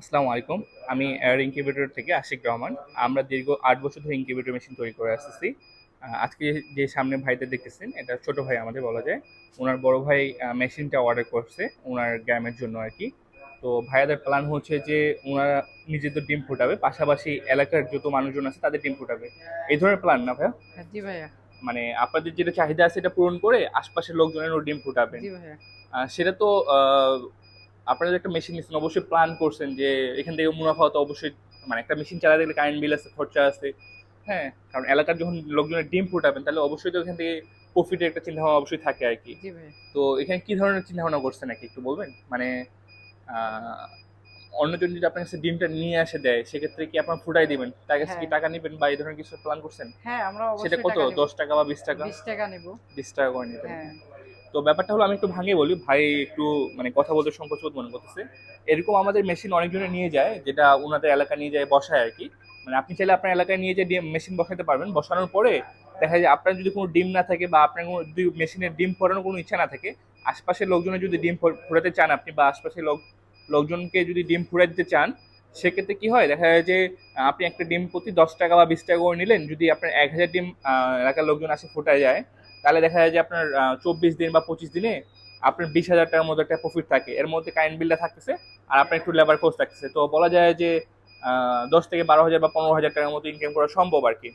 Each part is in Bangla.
আসসালামু আলাইকুম। আমি এয়ার ইনকিউবেটর থেকে আশিক রহমান। আমরা দীর্ঘ আট বছর ধরে ইনকিউবেটর মেশিন তৈরি করে আসতেছি। আজকে যে সামনে ভাইদের দেখতেছেন এটা ছোট ভাই আমাদের বলা যায়। ওনার বড় ভাই মেশিনটা অর্ডার করছে ওনার গ্রামের জন্য আর কি। তো ভাইয়াদের প্ল্যান হচ্ছে যে ওনারা নিজেদের ডিম ফুটাবে পাশাপাশি এলাকার যত মানুষজন আছে তাদের ডিম ফুটাবে। এই ধরনের প্ল্যান না ভাইয়া? হ্যাঁ, জি ভাইয়া। মানে আপনাদের যেটা চাহিদা আছে এটা পূরণ করে আশপাশের লোকজনেরও ডিম ফুটাবেন। জি ভাইয়া। সেটা তো আপনারা একটা মেশিন নিচ্ছেন অবশ্যই প্ল্যান করছেন যে এখান থেকে মুনাফা তো অবশ্যই মানে একটা মেশিন চালাতে গেলে কারেন্ট বিল আছে খরচা আছে। হ্যাঁ কারণ এলাকার যখন লোকজনের ডিম ফুটাবেন তাহলে অবশ্যই তো এখান থেকে প্রফিটের একটা চিন্তা ভাবনা অবশ্যই থাকে আর কি। তো এখানে কি ধরনের চিন্তা ভাবনা করছেন নাকি একটু বলবেন? মানে অন্যজন যদি আপনার কাছে ডিমটা নিয়ে আসে দেয় সেক্ষেত্রে কি আপনার ফুটাই দিবেন? তার কাছে কি হ্যাঁ। টাকা নেবেন বা এই ধরনের কিছু প্ল্যান করছেন? হ্যাঁ আমরা সেটা কত। দশ টাকা বা বিশ টাকা? 20 টাকা নেব। বিশ টাকা করে নেবেন। হ্যাঁ। তো ব্যাপারটা হলো আমি একটু ভাঙে বলি, ভাই একটু মানে কথা বলতে সংকোচ বোধ মনে করতেছে। এরকম আমাদের মেশিন অনেকজনে নিয়ে যায়, যেটা ওনাদের এলাকা নিয়ে যায় বসায় আর কি। মানে আপনি চাইলে আপনার এলাকায় নিয়ে যে মেশিন বসাতে পারবেন। বসানোর পরে দেখা যায় আপনার যদি কোনো ডিম না থাকে বা আপনার কোনো যদি মেশিনের ডিম ফোরানোর কোনো ইচ্ছা না থাকে, আশপাশের লোকজনের যদি ডিম ফোর- ফোরাতে চান আপনি বা আশপাশের লোক, লোকজনকে যদি ডিম ফুরাই দিতে চান, সেক্ষেত্রে কি হয়? দেখা যায় যে আপনি একটা ডিম প্রতি দশ টাকা বা বিশ টাকা করে নিলেন, যদি আপনার এক হাজার ডিম এলাকার লোকজন আসে ফোটায় যায় তাহলে দেখা যায় যে আপনার চব্বিশ দিন বা পঁচিশ দিনে আপনার বিশ হাজার টাকার মধ্যে একটা প্রফিট থাকে। এর মধ্যে কারেন্ট বিলটা থাকতেছে আর আপনার একটু লেবার কোর্স থাকতেছে। তো বলা যায় যে দশ থেকে বারো হাজার বা পনেরো হাজার টাকার মতো ইনকাম করা সম্ভব আর কি।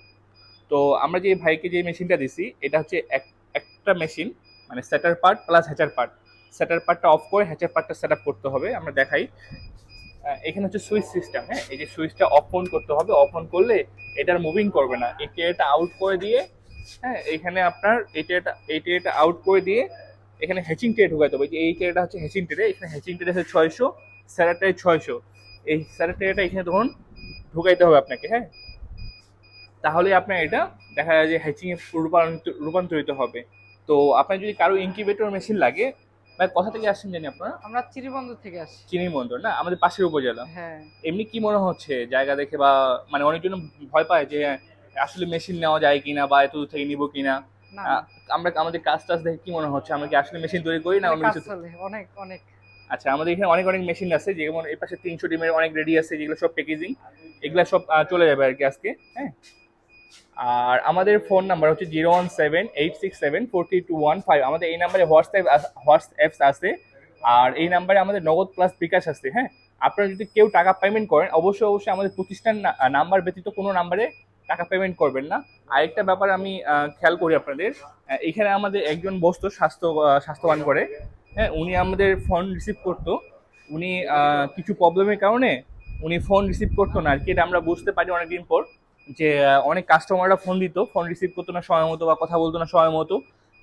তো আমরা যে ভাইকে যে মেশিনটা দিছি, এটা হচ্ছে এক- একটা মেশিন মানে setter part plus hatcher part setter পার্টটা অফ করে হ্যাচার পার্টটা সেট আপ করতে হবে, আমরা দেখাই। এখানে হচ্ছে সুইচ সিস্টেম হ্যাঁ? এই যে সুইচটা অফ অন করতে হবে অফ অন করলে এটার মুভিং করবে না। এই আউট করে দিয়ে হ্যাঁ এখানে আপনার এই ট্রেটা এই ট্রেটা আউট করে দিয়ে এখানে হ্যাচিং ট্রে ঢুকাতে হবে। যে এই ট্রেটা হচ্ছে হ্যাচিং ট্রে এখানে হ্যাচিং ট্রে হচ্ছে ছয়শো স্যারাটাই ছয়শো। এই স্যারা ট্রেটা এখানে তখন ঢুকাইতে হবে আপনাকে হ্যাঁ? তাহলে আপনার এটা দেখা যায় যে হ্যাচিং এ রূপান্তরিত হবে। তো আপনার যদি কারও ইনকিউবেটর মেশিন লাগে বা কোথা থেকে আসছেন জানি আপনারা? আমরা চিরিবন্দর থেকে আসি চিনি মন্দির না? আমাদের পাশের উপজেলা। হ্যাঁ। এমনি কি মনে হচ্ছে জায়গা দেখে বা মানে অনেকজন ভয় পায় যে আসলে মেশিন নেওয়া যায় কিনা বা এত থেকে নিবো কিনা? আমরা আমাদের কাজ টাজ দেখে কি মনে হচ্ছে? আমরা কি আসলে মেশিন তৈরি করি না কিছু? অনেক অনেক। আচ্ছা আমাদের এখানে অনেক অনেক মেশিন আছে যেমন এই পাশে তিনশো ডিমের অনেক রেডি আছে যেগুলো সব প্যাকেজিং এগুলো সব চলে যাবে আর কি আজকে হ্যাঁ? আর আমাদের ফোন নাম্বার হচ্ছে zero one seven eight six seven four three two one five আমাদের এই নাম্বারে হোয়াটসঅ্যাপ হোয়াটসঅ্যাপস আছে আর এই নাম্বারে আমাদের নগদ প্লাস বিকাশ আছে হ্যাঁ? আপনারা যদি কেউ টাকা পেমেন্ট করেন অবশ্যই অবশ্যই আমাদের প্রতিষ্ঠান নাম্বার ব্যতীত কোনো নাম্বারে টাকা পেমেন্ট করবেন না। আরেকটা ব্যাপার আমি খেয়াল করি আপনাদের এখানে আমাদের একজন বস্তু স্বাস্থ্য স্বাস্থ্যবান করে। হ্যাঁ উনি আমাদের ফোন রিসিভ করতো। উনি কিছু প্রবলেমের কারণে উনি ফোন রিসিভ করতো না। আর কি, এটা আমরা বুঝতে পারি অনেকদিন পর যে অনেক কাস্টমাররা ফোন দিত। ফোন রিসিভ করতো না সময় মতো বা কথা বলতো না সময় মতো।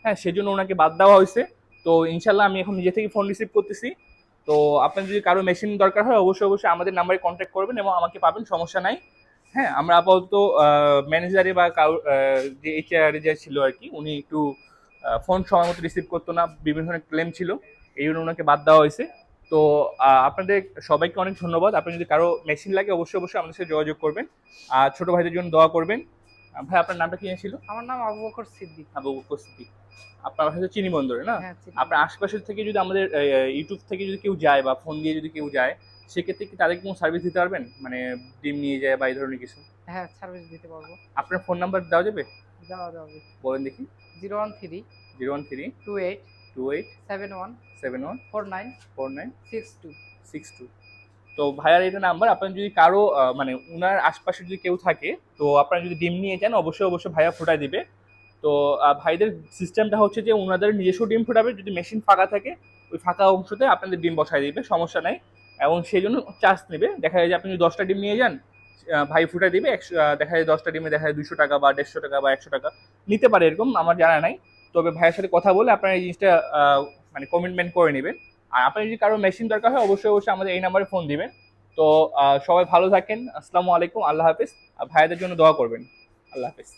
হ্যাঁ সেজন্য ওনাকে বাদ দেওয়া হয়েছে। তো ইনশাল্লাহ আমি এখন নিজে থেকে ফোন রিসিভ করতেছি। তো আপনার যদি কারও মেশিন দরকার হয়, অবশ্যই অবশ্যই আমাদের নাম্বারে কন্ট্যাক্ট করবেন এবং আমাকে পাবেন, সমস্যা নাই। হ্যাঁ আমরা আপাতত ম্যানেজারে বা আহ, যে এইচআর যে ছিল আর কি উনি একটু ফোন সময় মতো রিসিভ করতো না বিভিন্ন ধরনের ক্লেম ছিল এই জন্য ওনাকে বাদ দেওয়া হয়েছে। তো আপনাদের সবাইকে অনেক ধন্যবাদ। আপনি যদি কারও মেশিন লাগে অবশ্যই অবশ্যই আমাদের সাথে যোগাযোগ করবেন। আর ছোট ভাইদের জন্য দোয়া করবেন। ভাই আপনার নামটা কি ছিল? আমার নাম আবু বকর সিদ্দিক। আবু উপস্থিতি আপনার বাসা চিনি বন্দরে না? হ্যাঁ আপনার আশেপাশের থেকে যদি আমাদের ইউটিউব থেকে যদি কেউ যায় বা ফোন দিয়ে যদি কেউ যায় সেক্ষেত্রে কি তাদেরকে কোনো সার্ভিস দিতে পারবেন? মানে ডিম নিয়ে যায় বা এই ধরনের কিছু? হ্যাঁ সার্ভিস দিতে পারব। আপনার ফোন নাম্বার দেওয়া যাবে? দেওয়া যাবে। বলেন দেখি। Zero one three zero one three two eight two eight seven one seven one four nine four nine six two six two তো ভাইয়ার এটা নাম্বার আপনার যদি কারও মানে উনার আশপাশে যদি কেউ থাকে তো আপনারা যদি ডিম নিয়ে যান অবশ্যই অবশ্যই ভাইয়া ফোটায় দিবে। তো ভাইদের সিস্টেমটা হচ্ছে যে ওনাদের নিজস্ব ডিম ফোটাবে। যদি মেশিন ফাঁকা থাকে ওই ফাঁকা অংশতে আপনাদের ডিম বসায় দিবে সমস্যা নাই। এবং সেই জন্য চার্জ নেবে। দেখা যায় যে আপনি যদি দশটা ডিম নিয়ে যান ভাই ফুটা দিবে, একশো দেখা যায় দশটা ডিমে দেখা যায় দুশো টাকা বা দেড়শো টাকা বা একশো টাকা নিতে পারে এরকম, আমার জানা নাই। তবে ভাইয়ের সাথে কথা বলে আপনারা এই জিনিসটা মানে কমিটমেন্ট করে নেবেন। আর আপনার যদি কারও মেশিন দরকার হয়, অবশ্যই অবশ্যই আমাদের এই নাম্বারে ফোন দিবেন। তো সবাই ভালো থাকেন, আসসালামু আলাইকুম, আল্লাহ হাফিজ। আর ভাইয়াদের জন্য দোয়া করবেন। আল্লাহ হাফিজ।